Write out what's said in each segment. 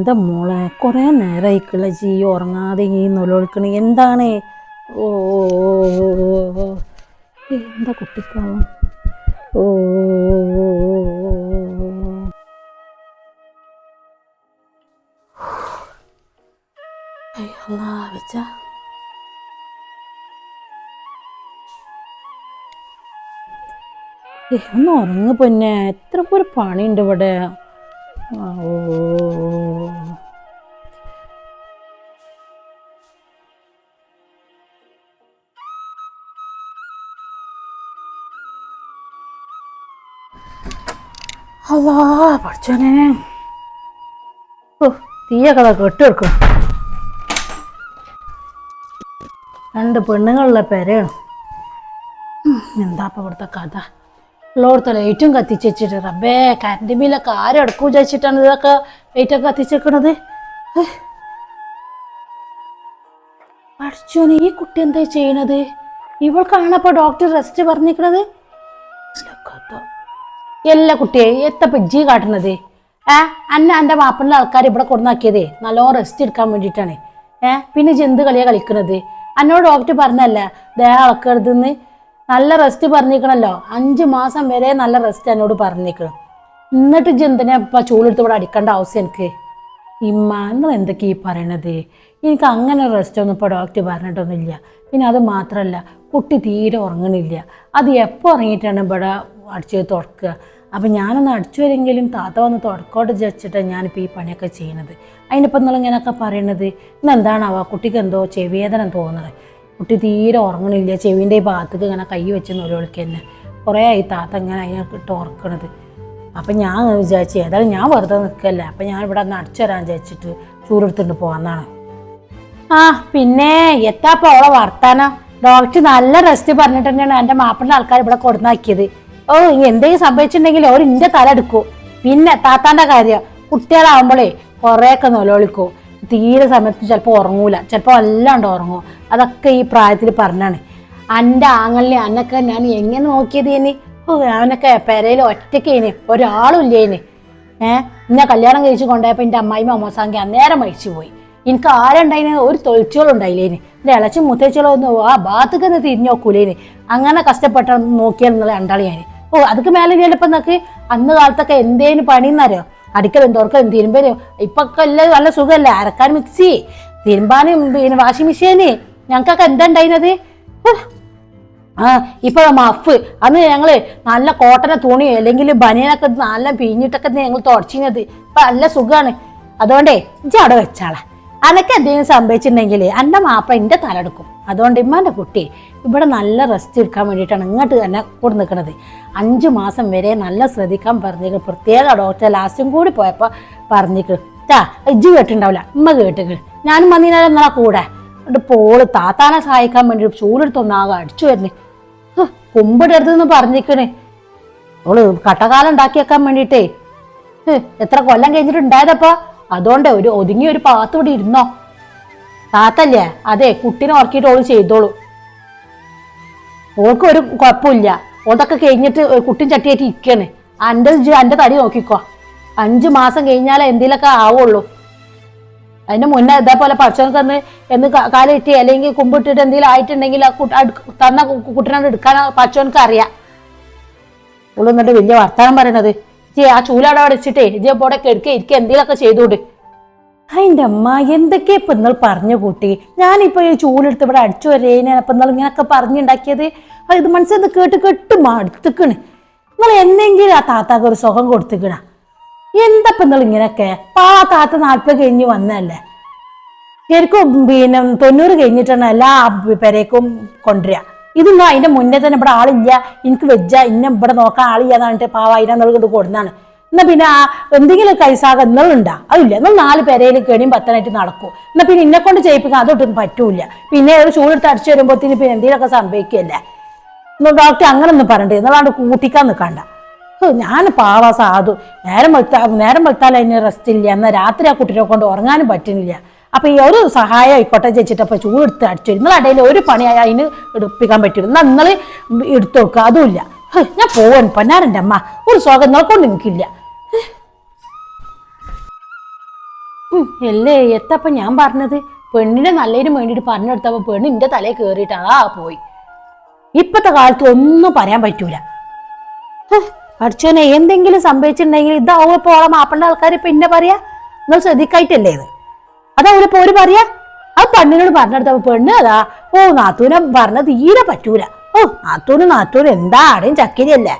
എന്താ മോളെ? കുറേ നേരമായിക്കുള്ള ജീ ഉറങ്ങാതെ ഈ നൊലൊളിക്കണ എന്താണ്? ഓ. എന്താ കുട്ടിക്കാവും ഓ ഒന്ന് ഉറങ്ങ് പൊന്നെ. എത്ര ഒരു പണിയുണ്ട് ഇവിടെ? ഓ അല്ലാ പഠിച്ചോനെ ഓ തീയൊക്കെ ദാ കെട്ടിയെടുക്കണം രണ്ട് പെണ്ണുങ്ങളുള്ള പെരയാണ്. എന്താ ഇപ്പം ഇവിടുത്തെ കഥ? ഉള്ളോടത്തെ ലൈറ്റും കത്തിച്ച് വെച്ചിട്ട് റബ്ബേ കറണ്ട് ബില്ലൊക്കെ ആരും എടുക്കും വിചാരിച്ചിട്ടാണ് ഇതൊക്കെ ലൈറ്റൊക്കെ കത്തിച്ചേക്കണത് പഠിച്ചോനെ ഈ കുട്ടി എന്താ ചെയ്യണത്? ഇവൾക്കാണ് ഡോക്ടർ റെസ്റ്റ് പറഞ്ഞിരിക്കണത്? എല്ലാ കുട്ടിയെ എത്ത പിജ്ജി കാട്ടണത്? ഏ അന്ന എന്റെ മാപ്പിളിലെ ആൾക്കാർ ഇവിടെ കൊടുന്നാക്കിയതേ നല്ലോണം റെസ്റ്റ് എടുക്കാൻ വേണ്ടിയിട്ടാണ്. ഏ പിന്നെ ജന്ത് കളിയാണ് കളിക്കണത്? എന്നോട് ഡോക്ടർ പറഞ്ഞല്ല ദേഹം അളക്കരുതെന്ന്. നല്ല റെസ്റ്റ് പറഞ്ഞിരിക്കണല്ലോ. അഞ്ച് മാസം വരെ നല്ല റെസ്റ്റ് എന്നോട് പറഞ്ഞിരിക്കണം. എന്നിട്ട് ജന്തിനെ ഇപ്പം ചൂടെടുത്ത് ഇവിടെ അടിക്കേണ്ട ആവശ്യം എനിക്ക്? ഇമ്മ നിങ്ങൾ എന്തൊക്കെ ഈ പറയണത്? എനിക്ക് അങ്ങനെ റെസ്റ്റ് ഒന്നും ഇപ്പോൾ ഡോക്ടർ പറഞ്ഞിട്ടൊന്നുമില്ല. പിന്നെ അത് മാത്രമല്ല കുട്ടി തീരെ ഉറങ്ങണില്ല. അത് എപ്പോൾ ഉറങ്ങിയിട്ടാണ് ഇവിടെ അടിച്ചു തുറക്കുക അപ്പം ഞാനൊന്ന് അടിച്ചു വരെങ്കിലും താത്ത വന്ന് തുടക്കോട്ട് വെച്ചിട്ട് ഞാനിപ്പോൾ ഈ പണിയൊക്കെ ചെയ്യണത്. അതിനിപ്പോൾ നിങ്ങൾ ഇങ്ങനെയൊക്കെ പറയണത്. ഇന്ന് എന്താണാവോ കുട്ടിക്ക് എന്തോ ചെവിവേദന തോന്നുന്നത്. കുട്ടി തീരെ ഉറങ്ങണില്ല. ചെവിന്റെ ഈ ഭാഗത്തേക്ക് ഇങ്ങനെ കൈ വെച്ച് നൊരുവിളിക്ക് തന്നെ. കുറേ ആയി താത്ത ഇങ്ങനെ അതിനെ ഇട്ട് ഉറക്കണത്. അപ്പം ഞാൻ വിചാരിച്ചു ഏതായാലും ഞാൻ വെറുതെ നിൽക്കല്ലേ. അപ്പം ഞാൻ ഇവിടെ ഒന്ന് അടിച്ചു തരാൻ വിചാരിച്ചിട്ട് ചൂടെടുത്തിട്ട് പോകാന്നാണ് ആ പിന്നെ എത്താപ്പ അവളെ വർത്താനം? ഡോക്ടർ നല്ല റെസ്റ്റ് പറഞ്ഞിട്ട് തന്നെയാണ് എന്റെ മാപ്പിന്റെ ആൾക്കാർ ഇവിടെ കൊടുന്നാക്കിയത്. ഓ എന്തെങ്കിലും സംഭവിച്ചിട്ടുണ്ടെങ്കിൽ അവർ ഇന്റെ തല എടുക്കും. പിന്നെ താത്താന്റെ കാര്യം കുട്ടികളാവുമ്പോഴേ കുറേയൊക്കെ നൊലോളിക്കും തീരെ സമയത്ത് ചിലപ്പോൾ ഉറങ്ങൂല. ചിലപ്പോൾ വല്ലാണ്ട് ഉറങ്ങും. അതൊക്കെ ഈ പ്രായത്തിൽ പറഞ്ഞാണ്. എന്റെ ആങ്ങളിനെ അന്നൊക്കെ ഞാൻ എങ്ങനെ നോക്കിയത് ഇനി? ഓ അവനൊക്കെ പെരയിൽ ഇനി. ഒരാളും ഇനി. ഏഹ് എന്നെ കല്യാണം കഴിച്ച് കൊണ്ടുപോയപ്പോൾ എന്റെ അമ്മായിമ്മ അമ്മസാങ്കി അന്നേരം മരിച്ചു പോയി എനിക്ക് ആരുണ്ടായിന്? ഒരു തൊഴിച്ചോളം ഉണ്ടായില്ലേന് എന്റെ ഇളച്ചും മുത്തച്ചോളം ഒന്നും ആ ഭാഗത്തേക്ക് ഒന്ന് തിരിഞ്ഞു നോക്കൂലേന് അങ്ങനെ കഷ്ടപ്പെട്ട നോക്കിയാൽ എന്നുള്ള രണ്ടാളി ഞാൻ ഓ അതൊക്കെ മേലെ ചിലപ്പോൾ നോക്ക് അന്ന് കാലത്തൊക്കെ എന്തേലും പണിന്നറിയോ അടിക്കലും തുറക്കലും തിരുമ്പലും ഇപ്പൊ എല്ലാം നല്ല സുഖമല്ലേ? അരക്കാൻ മിക്സി തിരുമ്പാനും പിന്നെ വാഷിംഗ് മെഷീന് ഞങ്ങൾക്കൊക്കെ എന്താ ഉണ്ടായിരുന്നത്. ആ ഇപ്പൊ മഫ് അന്ന് ഞങ്ങൾ നല്ല കോട്ടന തുണി അല്ലെങ്കിൽ ബനിയനൊക്കെ നല്ല പിഴിഞ്ഞിട്ടൊക്കെ ഞങ്ങൾ തുടച്ചിരുന്നത്. ഇപ്പൊ നല്ല സുഖമാണ്. അതുകൊണ്ടേ ഇജ്ജ് അവിടെ വെച്ചാളെ. അനക്ക് എന്തെങ്കിലും സംഭവിച്ചിട്ടുണ്ടെങ്കിൽ എന്റെ മാപ്പ എന്റെ തലെടുക്കും അതുകൊണ്ട് ഇമ്മാന്റെ കുട്ടി ഇവിടെ നല്ല റെസ്റ്റ് എടുക്കാൻ വേണ്ടിയിട്ടാണ് ഇങ്ങോട്ട് തന്നെ കൂടെ നിൽക്കുന്നത് അഞ്ച് മാസം വരെ നല്ല ശ്രദ്ധിക്കാൻ പറഞ്ഞേക്ക്. പ്രത്യേക ഡോക്ടർ ലാസ്റ്റും കൂടി പോയപ്പോൾ പറഞ്ഞേക്ക്. ടാ ഇജ്ജ് കേട്ടിട്ടുണ്ടാവില്ല. ഇമ്മ കേട്ടിക്ക്. ഞാനും വന്നിനാലും എന്നാ കൂടെ. എന്നിട്ട് പോൾ താത്താനെ സഹായിക്കാൻ വേണ്ടി ചൂടെടുത്തൊന്നാകെ അടിച്ചു വരുന്നേ കുമ്പിടരുതെന്ന് പറഞ്ഞിക്കണേ. ഓൾ കട്ടകാലം ഉണ്ടാക്കി വെക്കാൻ വേണ്ടിയിട്ടേ എത്ര കൊല്ലം കഴിഞ്ഞിട്ട് ഉണ്ടായതപ്പോ? അതുകൊണ്ട് ഒരു ഒതുങ്ങി ഒരു പാത്ത് ഇവിടെ ഇരുന്നോ? താത്തല്ലേ അതെ കുട്ടീനെ ഉറക്കിയിട്ട് ഓൾ ചെയ്തോളൂ. ഓൾക്ക് ഒരു കുഴപ്പമില്ല. ഓതൊക്കെ കഴിഞ്ഞിട്ട് കുട്ടിയും ചട്ടിയായിട്ട് ഇരിക്കണേ. എന്റെ എന്റെ തടി നോക്കിക്കോ. അഞ്ചു മാസം കഴിഞ്ഞാലേ എന്തെങ്കിലുമൊക്കെ ആവുള്ളൂ. അതിന്റെ മുന്നേ ഇതേപോലെ പഠിച്ചവർക്ക് തന്ന് എന്ന് കാലിട്ടി അല്ലെങ്കിൽ കുമ്പിട്ടിട്ട് എന്തെങ്കിലും ആയിട്ടുണ്ടെങ്കിൽ ആ കുട്ട- തന്ന കുട്ടീനോട് എടുക്കാൻ പച്ചവനക്ക് അറിയാം. ഉള്ളു എന്നിട്ട് വലിയ വർത്തമാനം പറയണത്. ജി ആ ചൂലവിടെ അടച്ചിട്ടേ ജി പോടെ അവിടെ ഇരിക്കെ എന്തെങ്കിലുമൊക്കെ ചെയ്തോട്. അതിന്റെ അമ്മ എന്തൊക്കെയാ ഇപ്പം നിങ്ങൾ പറഞ്ഞു കൂട്ടി? ഞാനിപ്പോൾ ഈ ചൂലെടുത്ത് ഇവിടെ അടിച്ചു വരേനെ അപ്പം നിങ്ങൾ ഇങ്ങനെയൊക്കെ പറഞ്ഞുണ്ടാക്കിയത്? അത് ഇത് മനസ്സിൽ കേട്ട് കെട്ട് മടുത്തുക്കണ്. നിങ്ങൾ എന്നെങ്കിലും ആ താത്താക്ക് ഒരു സുഖം കൊടുത്തിക്കണ? എന്താ ഇപ്പം നിങ്ങൾ ഇങ്ങനെയൊക്കെ അപ്പൊ ആ താത്ത നാൽപ്പത് കഴിഞ്ഞ് വന്നതല്ലേ? ശരിക്കും പിന്നെ തൊണ്ണൂറ് കഴിഞ്ഞിട്ടാണ് എല്ലാ പെരേക്കും കൊണ്ടുവരിക ഇതൊന്നും അതിന്റെ മുന്നേ തന്നെ ഇവിടെ ആളില്ല. എനിക്ക് വെജ്ജ ഇന്ന ഇവിടെ നോക്കാൻ ആളില്ലാന്ന് പറഞ്ഞിട്ട് പാവ അതിനെ കൊണ്ട് കൊടുന്നാണ് എന്നാ പിന്നെ ആ എന്തെങ്കിലും കൈസാക എന്നുണ്ടാ അതില്ല എന്നാൽ നാല് പെരയിൽ കെണിയും പത്തനായിട്ട് നടക്കും. എന്നാ പിന്നെ ഇന്നെ കൊണ്ട് ചെയ്യിപ്പിക്കാൻ അതൊട്ടും പറ്റൂല പിന്നെ ഒരു ചൂടെടുത്ത് അടിച്ചു വരുമ്പോഴത്തേന് പിന്നെ എന്തെങ്കിലുമൊക്കെ സംഭവിക്കുകയല്ലേ? എന്നാൽ ഡോക്ടർ അങ്ങനെ ഒന്നും പറയണ്ടേ എന്നാണ്ട് കൂട്ടിക്കാൻ നിൽക്കണ്ട. ഞാൻ പാവാ സാധു. നേരം വെളുത്താ നേരം വെളുത്താൽ അതിന് റെസ്റ്റ് ഇല്ല. എന്നാൽ രാത്രി ആ കുട്ടീനെ കൊണ്ട് ഉറങ്ങാനും പറ്റുന്നില്ല. അപ്പൊ ഈ ഒരു സഹായം ആയിക്കോട്ടെ ചേച്ചിട്ട് അപ്പൊ ചൂടെടുത്ത് അടിച്ചു. നിങ്ങൾ ഇടയിൽ ഒരു പണിയായി അതിന് എടുപ്പിക്കാൻ പറ്റില്ല. എന്നാൽ നിങ്ങൾ എടുത്തു നോക്കുക അതുമില്ല. ഞാൻ പോവാൻ പൊന്നാരന്റെ അമ്മ ഒരു സ്വാഗതം നിങ്ങളെ കൊണ്ട് നിൽക്കില്ല ഉം, അല്ലേ? എത്തപ്പ ഞാൻ പറഞ്ഞത്? പെണ്ണിനെ നല്ലതിന് വേണ്ടിയിട്ട് പറഞ്ഞെടുത്തപ്പോ പെണ്ണ് എന്റെ തലയിൽ കയറിയിട്ട് ആ പോയി. ഇപ്പത്തെ കാലത്ത് ഒന്നും പറയാൻ പറ്റൂല. അടിച്ചോനെ എന്തെങ്കിലും സംഭവിച്ചിട്ടുണ്ടെങ്കിൽ ഇതാവും ഇപ്പൊ ഓളെ മാപ്പണ്ട ആൾക്കാർ ഇപ്പൊ ഇന്നെ പറയാ? നിങ്ങൾ ശ്രദ്ധിക്കായിട്ടല്ലേ ഇത്? അതാവും ഒരു പോര് പറയാ ആ പെണ്ണിനോട് പറഞ്ഞെടുത്തപ്പോ പെണ്ണ് അതാ ഓ നാത്തൂനെ പറഞ്ഞ തീരെ പറ്റൂല. ഓ നാത്തൂന് നാത്തൂന് എന്താ ആടെയും ചക്കിരിയല്ലേ?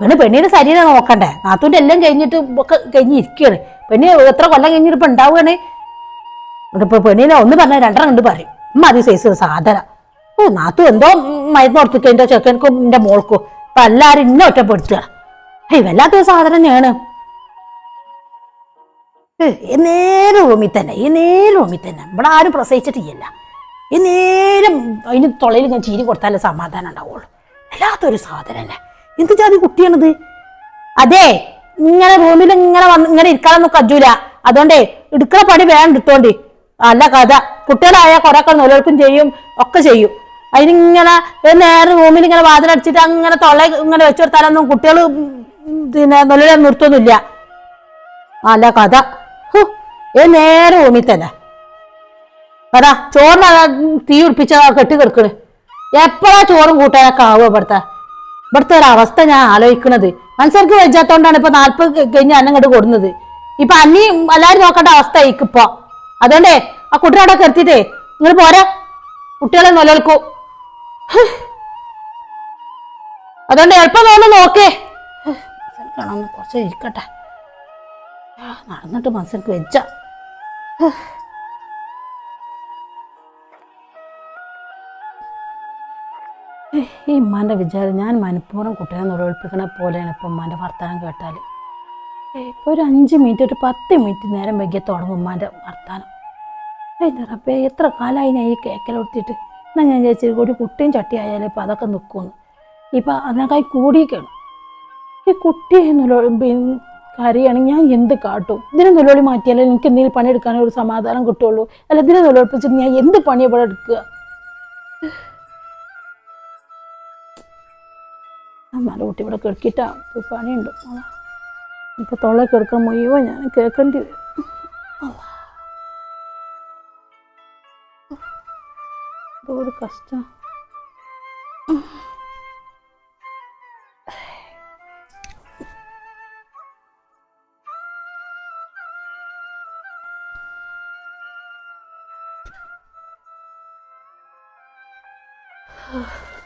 പെണ്ണ് പെണ്ണിന്റെ ശരീരം നോക്കണ്ടേ? നാത്തൂന്റെ എല്ലാം കഴിഞ്ഞിട്ട് ഒക്കെ കഴിഞ്ഞിരിക്കുകയാണ് പെണ്ണ് എത്ര കൊല്ലം കഴിഞ്ഞിട്ട് ഇപ്പൊ ഉണ്ടാവുകയാണ്? ഇപ്പൊ പെണ്ണിനെ ഒന്ന് പറഞ്ഞ രണ്ടെണ്ണം കണ്ട് പറയും. ഉമ്മ അതി സൈസ് സാധന. ഓ നാത്തു എന്തോ മരുന്ന് കൊടുത്തിട്ട് എന്റെ ചെക്കനക്കും എന്റെ മോൾക്കും ഇപ്പൊ എല്ലാരും ഇന്നെ ഒറ്റപ്പെടുത്തുക. ഏയ് സാധനം ഈ നേരെ റൂമിൽ തന്നെ നേരെ റൂമിൽ തന്നെ. ഇവിടെ ആരും പ്രസവിച്ചിട്ടില്ല. നേരം അതിന് തൊളയിൽ ഞാൻ ചീരി കൊടുത്താലേ സമാധാനം ഉണ്ടാവുള്ളൂ. അല്ലാത്തൊരു സാധനം തന്നെ. എന്ത് ജാതി കുട്ടിയാണിത്? അതെ ഇങ്ങനെ റൂമിൽ ഇങ്ങനെ വന്ന് ഇങ്ങനെ ഇരിക്കാനൊന്നും കജൂല അതുകൊണ്ടേ എടുക്കുന്ന പണി വേണം എടുത്തോണ്ട്. അല്ല കഥ. കുട്ടികളായ കുറെ ഒക്കെ നിലനിൽക്കും ചെയ്യും ഒക്കെ ചെയ്യും. അതിനിങ്ങനെ നേരെ റൂമിൽ ഇങ്ങനെ വാതിലടിച്ചിട്ട് അങ്ങനെ തൊള്ള ഇങ്ങനെ വെച്ചു കൊടുത്താലൊന്നും കുട്ടികൾ പിന്നെ നിലവിലെ നിർത്തുന്നില്ല അല്ല കഥ. ഏ നേരെ റൂമിൽ തന്നെ അതാ ചോറിന് തീ ഉടിപ്പിച്ച കെട്ടി കിടക്കണ്. എപ്പോഴാ ചോറും കൂട്ടാനൊക്കെ ആവുക ഇവിടുത്തെ? ഇവിടുത്തെ ഒരു അവസ്ഥ ഞാൻ ആലോചിക്കണത്. മനസ്സർക്ക് വെച്ചാത്തോണ്ടാണ് ഇപ്പൊ നാല്പത് കഴിഞ്ഞ് അന്നം ഇങ്ങോട്ട് കൊടുന്നത്. ഇപ്പൊ അന്നി എല്ലാരും നോക്കേണ്ട അവസ്ഥ ആയിക്കിപ്പോ അതുകൊണ്ടേ ആ കുട്ടിയെ അവിടെ കെടുത്തിട്ടേ നിങ്ങൾ പോരാ. കുട്ടികളെ നിലനിൽക്കൂ. അതുകൊണ്ട് എളുപ്പം തോന്നുന്നു നോക്കേ. കാണാൻ കുറച്ച് ഇരിക്കട്ടെ. നടന്നിട്ട് മനസ്സിലേക്ക് വെച്ച ഈ ഉമ്മാന്റെ വിചാരം ഞാൻ മനഃപൂർവം കുട്ടികളെ നിലവിളിപ്പിക്കണ പോലെയാണ് ഇപ്പം ഉമ്മാന്റെ വർത്തമാനം കേട്ടാൽ ഇപ്പോൾ ഒരു അഞ്ച് മിനിറ്റ് ഒരു പത്ത് മിനിറ്റ് നേരം വൈകിയ തുടങ്ങും ഉമ്മാന്റെ വർത്തമാനം എന്റെ റബ്ബേ എത്ര കാലമായി ഞാൻ ഈ കേക്കലെടുത്തിട്ട് എന്നാൽ ഞാൻ വിചാരിച്ചു ഒരു കുട്ടിയും ചട്ടി ആയാലും ഇപ്പം അതൊക്കെ നിൽക്കുമെന്ന് ഇപ്പം അതിനേക്കായി കൂടിയൊക്കെയാണ്. ഈ കുട്ടിയെ നിലവിളി കരയാണെങ്കിൽ ഞാൻ എന്ത് കാട്ടും? ഇതിനെ നിലവിളി മാറ്റിയാലേ എനിക്ക് എന്തെങ്കിലും പണിയെടുക്കാനേ ഒരു സമാധാനം കിട്ടുള്ളൂ. അല്ല ഇതിനെ നിലവിളിപ്പിച്ചിട്ട് ഞാൻ എന്ത് പണി ഇവിടെ എടുക്കുക? അമ്മാരെ കുട്ടി ഇവിടെ കിടക്കിട്ടാ ഇപ്പൊ പണിയുണ്ട്. ഇപ്പൊ തൊള്ള കിടക്കാൻ മുഴുവൻ ഞാൻ കേൾക്കേണ്ടി വരും. ഒരു കഷ്ടം. Oh.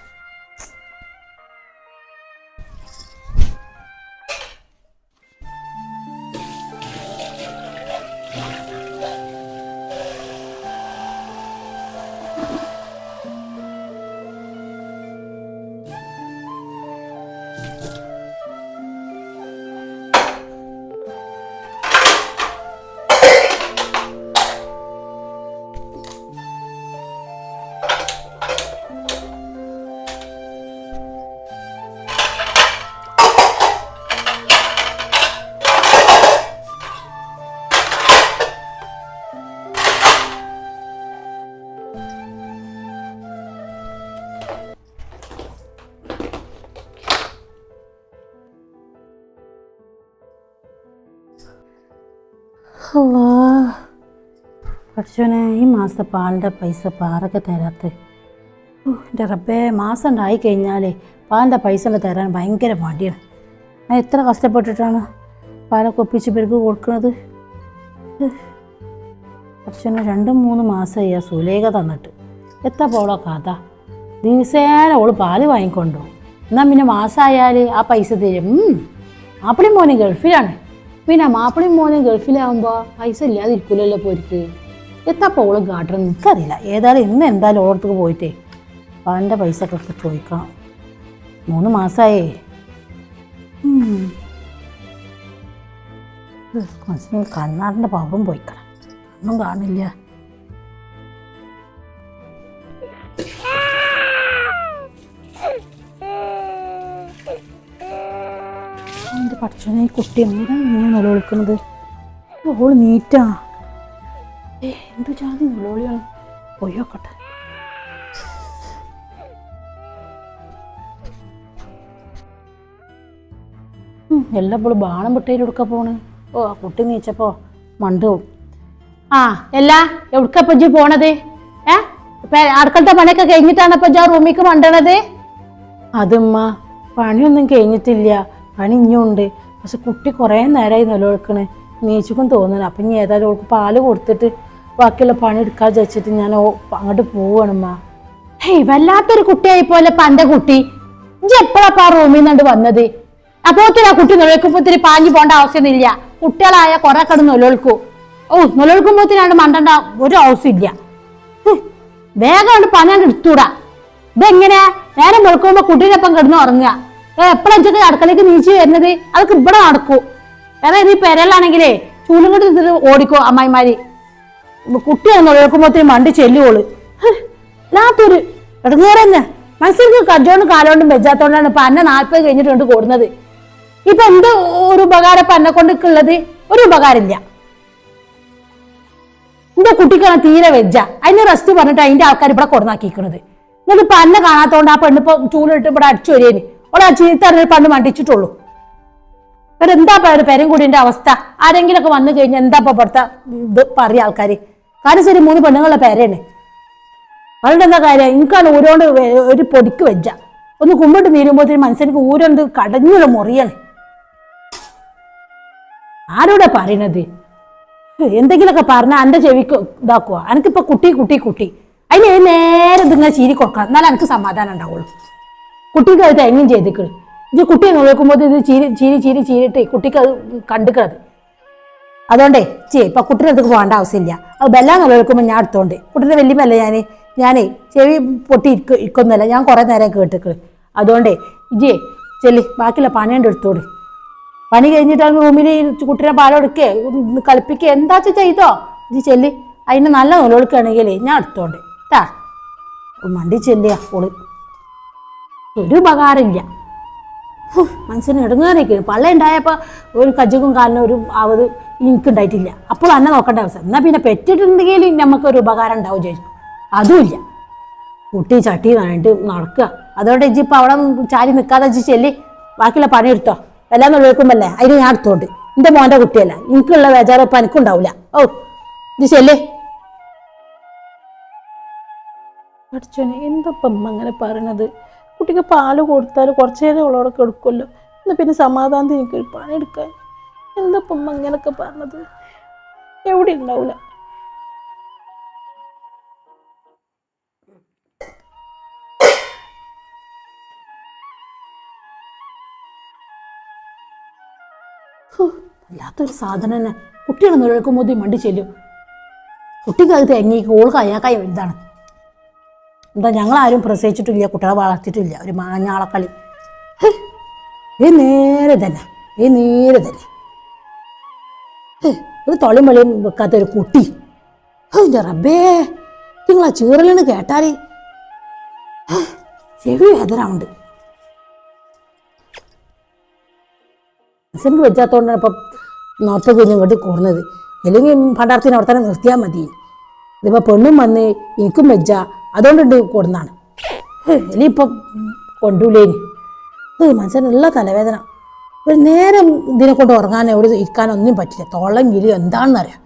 പഠിച്ചോനെ ഈ മാസത്തെ പാലിന്റെ പൈസ പാറൊക്കെ തരാത്ത. എന്റെ റബ്ബേ മാസം ഉണ്ടായി കഴിഞ്ഞാൽ പാലിന്റെ പൈസ ഒക്കെ തരാൻ ഭയങ്കര മടിയാണ്. ഞാൻ എത്ര കഷ്ടപ്പെട്ടിട്ടാണ് പാലൊക്കെ ഒപ്പിച്ച് പേർക്ക് കൊടുക്കുന്നത് പക്ഷേ രണ്ടും മൂന്ന് മാസമായി ആ സുലേഖ തന്നിട്ട്. എത്ര പോളോ കഥ? ദിവസേന ഓൾ പാൽ വാങ്ങിക്കൊണ്ടു. എന്നാൽ പിന്നെ മാസമായാൽ ആ പൈസ തരും. ആപ്പിളി മോനും ഗൾഫിലാണ്. പിന്നെ മാപ്പിളയും മോനെ ഗൾഫിലാവുമ്പോൾ പൈസ ഇല്ലാതിരിക്കൂലല്ലോ പോരിക്ക്. എത്താ പോളും കാട്ടണം എനിക്കറിയില്ല. ഏതായാലും ഇന്ന് എന്തായാലും ഓരോരുത്തർക്ക് പോയിട്ടേ അവന്റെ പൈസ ഒക്കെ ചോദിക്കണം മൂന്ന് മാസമായേ കണ്ണാടിന്റെ പാപം പോയിക്കണം. ഒന്നും കാണില്ല പഠിച്ചനെ ഈ കുട്ടി എന്തിനാണ് ഇങ്ങനെ നിലവിളിക്കുന്നത് ഓൾ നീറ്റാ. ഏ എന്തു ജാതി നിലവിളിയാണ്? പോയി നോക്കട്ടെ. എല്ലാം ഇപ്പോൾ ബാണം വിട്ടേരി എടുക്കാൻ പോണ്? ഓ ആ കുട്ടി നീച്ചപ്പോ മണ്ട് ആ എല്ലാ എവിടക്കപ്പ ഇജ്ജ് പോണത്? ഏ ഇപ്പൊ അടുക്കളത്തെ പണിയൊക്കെ കഴിഞ്ഞിട്ടാണ് ഇപ്പൊ ഇജ്ജ് ആ റൂമിക്ക് മണ്ടണത്? അതുമ്മ പണിയൊന്നും കഴിഞ്ഞിട്ടില്ല. പണി ഇഞ്ഞുണ്ട്. പക്ഷെ കുട്ടി കുറേ നേരമായി നിലവിളക്കണേ നീച്ചക്കും തോന്നണം. അപ്പം ഇനി ഏതായാലും അവൾക്ക് പാൽ കൊടുത്തിട്ട് ബാക്കിയുള്ള പണി എടുക്കാൻ വെച്ചിട്ട് ഞാൻ അങ്ങോട്ട് പോവാണമ്മ ഹേയ് വല്ലാത്തൊരു കുട്ടിയായി പോലെ പന്റെ കുട്ടി. ഇജ്ജ് എപ്പോഴാ റൂമിൽ നിന്നുണ്ട് വന്നത്? അപ്പോത്തിന് ആ കുട്ടി നിലവിൽക്കുമ്പോത്തിന് പാഞ്ഞു പോകേണ്ട ആവശ്യമൊന്നുമില്ല. കുട്ടികളായ കുറെ കടന്ന് നിലവിൽക്കൂ ഓ നിലവിൽക്കുമ്പോത്തിനാണ്ട് മണ്ടണ്ട ഒരു ആവശ്യമില്ല. വേഗം പണിയാണ്ട് എടുത്തൂടാ ഇതെങ്ങനെ? നേരം വെളുക്കുമ്പോ കുട്ടീനൊപ്പം കിടന്ന് ഉറങ്ങുക. എപ്പോഴൊക്കെ അടുക്കളയ്ക്ക് നീച്ച് വരുന്നത്? അതൊക്കെ ഇവിടെ നടക്കൂ. വേറെ നീ പെരലാണെങ്കിലേ ചൂലും കൊണ്ട് ഇതിൽ ഓടിക്കോ അമ്മായിമാര്. കുട്ടിയാണ് നോക്കുമ്പോഴത്തേനും മണ്ടി ചെല്ലുവോൾ. ലാത്തൊരു ഇടങ്ങേറന്നെ. മനസ്സിലേക്ക് കജോണ്ടും കാലോണ്ടും വെച്ചാത്തോണ്ടാണ് ഇപ്പൊ നാൽപ്പത് കഴിഞ്ഞിട്ടുണ്ട് കൂടുന്നത്. ഇപ്പൊ എന്ത് ഒരു ഉപകാരം ഇപ്പൊ അന്നെ കൊണ്ടൊക്കെ ഒരു ഉപകാരമില്ല. എന്റെ കുട്ടിക്കാണ് തീരെ വെജ്ജ. അതിന് റെസ്റ്റ് പറഞ്ഞിട്ട് അതിന്റെ ആൾക്കാർ ഇവിടെ കൊടുന്നാക്കിക്കുന്നത് എന്നിട്ട് ഇപ്പൊ അന്നെ കാണാത്തോണ്ട് ആ പെണ്ണിപ്പോ ചൂലിട്ട് ഇവിടെ അടിച്ചു വരേന്. ഓളെ ആ ചീത്ത അറിഞ്ഞ പണ്ട് മണ്ടിച്ചിട്ടുള്ളൂ. എന്താ ഒരു പെരും കൂടിന്റെ അവസ്ഥ? ആരെങ്കിലും ഒക്കെ വന്നു കഴിഞ്ഞാൽ എന്താ ഇപ്പൊ പുറത്ത ഇത് പറയുക ആൾക്കാർ കാരണം ശരി മൂന്ന് പെണ്ണുങ്ങളുടെ പേരാണ്. അവരുടെ എന്താ കാര്യം? എനിക്കാണ് ഊരോണ്ട് ഒരു പൊടിക്ക് വെച്ച ഒന്ന് കുമ്പിട്ട് നീരുമ്പോഴത്തേനും മനസ്സിലേക്ക് ഊരോണ്ട് കടഞ്ഞുള്ള മുറിയാണ്. ആരോടാ പറയണത്? എന്തെങ്കിലുമൊക്കെ പറഞ്ഞാൽ എന്റെ ചെവിക്ക് ഇതാക്കുക എനിക്കിപ്പോൾ കുട്ടി കുട്ടി കുട്ടി. അതിന് നേരെ ഇതിങ്ങനെ ചീരി കൊടുക്കണം? എന്നാലും എനിക്ക് സമാധാനം ഉണ്ടാവുള്ളൂ. കുട്ടിക്ക് അത് തേങ്ങയും ചെയ്തിക്കണ്. ഇത് കുട്ടിയെ നോക്കുമ്പോൾ ഇത് ചീരി ചീരി ചീരി ചീരിട്ട് കുട്ടിക്ക് അത് കണ്ടുക്കണത്. അതുകൊണ്ടേ ചേ ഇപ്പൊ കുട്ടിയുടെ അടുത്ത് പോകേണ്ട ആവശ്യമില്ല. അത് ബെല്ല നോക്കുമ്പോൾ ഞാൻ എടുത്തോണ്ട് വലിയ വലിയമല്ല ഞാൻ ഞാനേ ചെവി പൊട്ടി ഇരിക്ക ഞാൻ കുറേ നേരം കേട്ടിക്കണ്. അതുകൊണ്ടേ ഇജേ ചെല്ലി ബാക്കിയുള്ള പണിയുണ്ട് എടുത്തോട്. പണി കഴിഞ്ഞിട്ടാണ് റൂമിൽ കുട്ടീനെ പാലെടുക്കേ കളിപ്പിക്കുക എന്താ വെച്ചാൽ ചെയ്തോ? ഇത് ചെല്ലി അതിനെ നല്ല നൂലെടുക്കുകയാണെങ്കിലേ ഞാൻ എടുത്തോണ്ട്. ട്ടാ മണ്ടി ചെല്ലിയാ ഓൾ. ഒരു ഉപകാരമില്ല. മനസ്സിന് ഇടങ്ങേറിയിരിക്കുന്നു പള്ള ഉണ്ടായപ്പോൾ ഒരു കജുക്കും കാലിനും ഒരു ആവത് എനിക്കുണ്ടായിട്ടില്ല. അപ്പോൾ അന്നെ നോക്കേണ്ട അവസ്ഥ. എന്നാൽ പിന്നെ പെറ്റിട്ടുണ്ടെങ്കിൽ നമുക്കൊരു ഉപകാരം ഉണ്ടാവും ചോദിക്കും അതുമില്ല. കുട്ടി ചട്ടി നന്നായിട്ട് നടക്കുക. അതോടെ ഇജ്ജി ഇപ്പം അവിടെ ചാരി നിൽക്കാതെ വെച്ച് ചെല്ലി. ബാക്കിയുള്ള പണി എടുത്തോ. എല്ലാം നോക്കുമ്പല്ലേ അതിന് ഞാൻ എടുത്തോണ്ട്. എന്റെ മോന്റെ കുട്ടിയല്ല. എനിക്കുള്ള വേജാറ് ഇപ്പം എനിക്കുണ്ടാവില്ല ഓ ഇത് ചെല്ലേ. പഠിച്ചോനെ എന്തപ്പം അങ്ങനെ പറയണത്? കുട്ടിക്ക് പാൽ കൊടുത്താൽ കുറച്ച് നേരം അവളോടൊക്കെ എടുക്കുമല്ലോ എന്നാൽ പിന്നെ സമാധാനത്തിൽ എനിക്കൊരു പണിയെടുക്കാൻ എന്തപ്പം അങ്ങനെയൊക്കെ പറഞ്ഞത്? എവിടെ ഉണ്ടാവില്ല അല്ലാത്തൊരു സാധനം തന്നെ. കുട്ടികൾ നിഴക്കുമ്പോൾ മണ്ടി ചെല്ലും. കുട്ടിക്ക് അത് തെങ്ങി ഓൾക്ക് അയാൾക്കായി വലുതാണ്. എന്താ ഞങ്ങളാരും പ്രസവിച്ചിട്ടില്ല കുട്ടികളെ വളർത്തിയിട്ടില്ല ഒരു മാഞ്ഞാളക്കളി. ഈ നേരെ തന്നെ ഈ നേരെ തന്നെ. ഒരു തൊളിയും വെളിയും വെക്കാത്ത ഒരു കുട്ടി. എന്റെ റബ്ബേ നിങ്ങൾ ആ ചീറലിന് കേട്ടാൽ ചെവി വേദനമുണ്ട് മനസ്സിന് വെച്ചാത്തോണ്ടാണ് ഇപ്പം നോർത്ത് കുഞ്ഞും കൊണ്ട് കൂടുന്നത്. അല്ലെങ്കിൽ പണ്ടാർത്തിന് അവിടെ തന്നെ നിർത്തിയാൽ മതി. ഇതിപ്പോൾ പെണ്ണും വന്ന് എനിക്കും വെച്ച അതുകൊണ്ടുണ്ട് കൊടുന്നാണ്. ഇനിയിപ്പം ഇപ്പം കൊണ്ടൂലേനി മനസ്സിനുള്ള തലവേദന. ഒരു നേരം ഇതിനെ കൊണ്ട് ഉറങ്ങാനോ എവിടെ ഇരിക്കാനോ ഒന്നും പറ്റില്ല. തോളം കിലി എന്താണെന്നറിയാം.